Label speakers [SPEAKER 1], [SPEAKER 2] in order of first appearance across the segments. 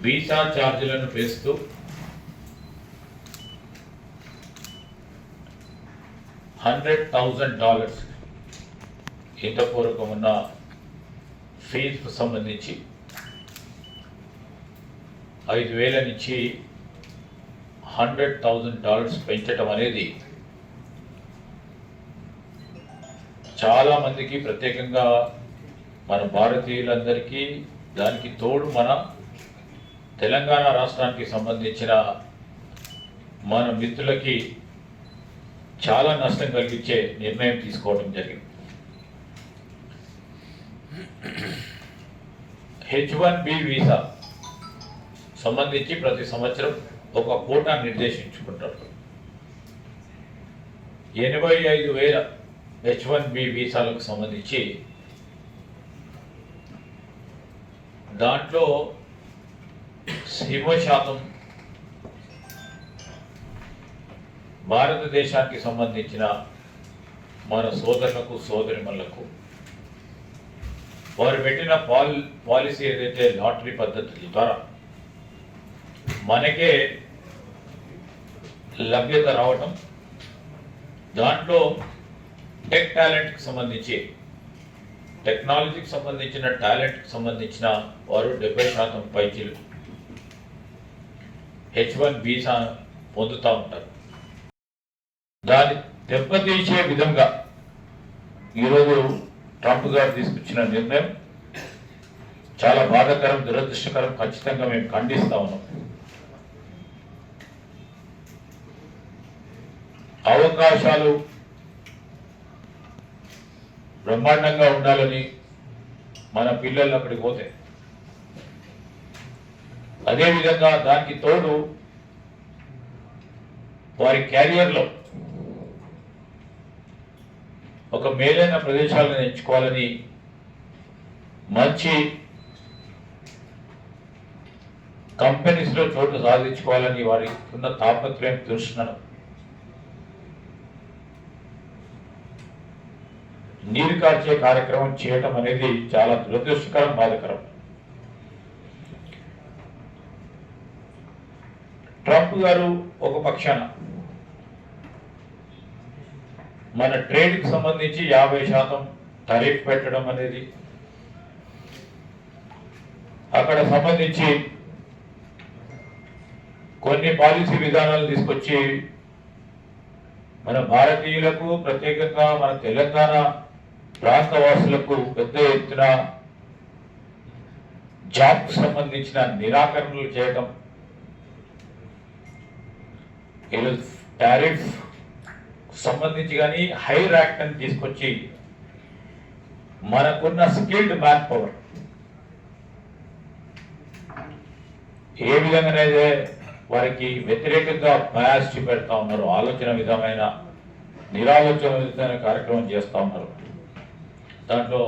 [SPEAKER 1] Visa ఛార్జీలను పెంచుతూ hundred thousand dollars ఇంతపూర్వకం ఉన్న ఫీజుకు సంబంధించి ఐదు వేల నుంచి హండ్రెడ్ థౌజండ్ డాలర్స్ పెంచడం అనేది చాలా మందికి ప్రత్యేకంగా మన భారతీయులందరికీ దానికి తోడు మన తెలంగాణ రాష్ట్రానికి సంబంధించిన మన మిత్రులకి చాలా నష్టం కలిగించే నిర్ణయం తీసుకోవడం జరిగింది. హెచ్ వన్ బి వీసా సంబంధించి ప్రతి సంవత్సరం ఒక కోటా నిర్దేశించుకుంటారు ఎనభై ఐదు వేల హెచ్ వన్ బి వీసాలకు సంబంధించి దాంట్లో సింహ శాతం భారతదేశానికి సంబంధించిన మన సోదరులకు సోదరిమలకు వారు పెట్టిన పాల్ పాలసీ ఏదైతే లాటరీ పద్ధతుల ద్వారా మనకే లభ్యత రావటం దాంట్లో టెక్ టాలెంట్కి సంబంధించి టెక్నాలజీకి సంబంధించిన టాలెంట్కి సంబంధించిన వారు డెబ్బై శాతం పైచీలు హెచ్ వన్ వీసా పొందుతూ ఉంటారు. దాన్ని దెబ్బతీసే విధంగా ఈరోజు ట్రంప్ గారు తీసుకొచ్చిన నిర్ణయం చాలా బాధాకరం దురదృష్టకరం. ఖచ్చితంగా మేము ఖండిస్తా ఉన్నాం. అవకాశాలు బ్రహ్మాండంగా ఉండాలని మన పిల్లలు అక్కడికి పోతే అదేవిధంగా దానికి తోడు వారి క్యారియర్లో ఒక మేలైన ప్రదేశాలను ఎంచుకోవాలని మంచి కంపెనీస్లో చోటు సాధించుకోవాలని వారి ఉన్న తాపత్రయం చూస్తున్నాను నీరు కార్చే కార్యక్రమం చేయటం అనేది చాలా దురదృష్టకరం బాధకరం. ట్రంప్ గారు ఒక పక్షాన. మన ట్రేడ్కి సంబంధించి యాభై శాతం టరీఫ్ పెట్టడం అనేది అక్కడ సంబంధించి కొన్ని పాలసీ విధానాలు తీసుకొచ్చి మన భారతీయులకు ప్రత్యేకంగా మన తెలంగాణ ప్రాంతవాసులకు పెద్ద ఎత్తున జాబ్కు సంబంధించిన నిరాకరణలు చేయడం టారిఫ్ సంబంధించి కానీ హైర్ యాక్ట్ అని తీసుకొచ్చి మనకున్న స్కిల్డ్ మ్యాన్ పవర్ ఏ విధంగానైతే వారికి వ్యతిరేకంగా బయాస్ చూపెడతా ఉన్నారు ఆలోచన విధమైన నిరాలోచన విధమైన కార్యక్రమం చేస్తూ ఉన్నారు. దాంట్లో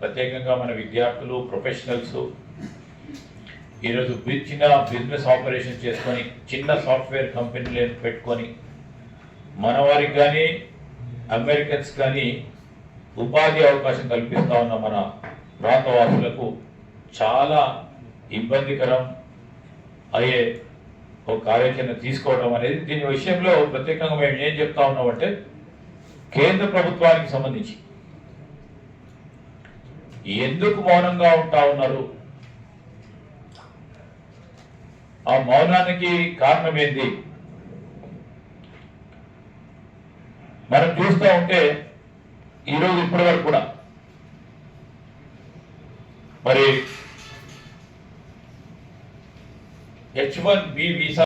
[SPEAKER 1] ప్రత్యేకంగా మన విద్యార్థులు ప్రొఫెషనల్స్ ఈరోజు చిన్న బిజినెస్ ఆపరేషన్ చేసుకొని చిన్న సాఫ్ట్వేర్ కంపెనీలు పెట్టుకొని మన వారికి కానీ అమెరికన్స్ కానీ ఉపాధి అవకాశం కల్పిస్తూ ఉన్న మన ప్రాంతవాసులకు చాలా ఇబ్బందికరం అయ్యే ఒక కార్యాచరణ తీసుకోవడం అనేది దీని విషయంలో ప్రత్యేకంగా మేము ఏం చెప్తా ఉన్నామంటే కేంద్ర ప్రభుత్వానికి సంబంధించి. ఎందుకు మౌనంగా ఉంటా ఉన్నారు? ఆ మౌనానికి కారణం మనం చూస్తూ ఉంటే ఈరోజు ఇప్పటి వరకు కూడా. మరి హెచ్ వన్ బి వీసా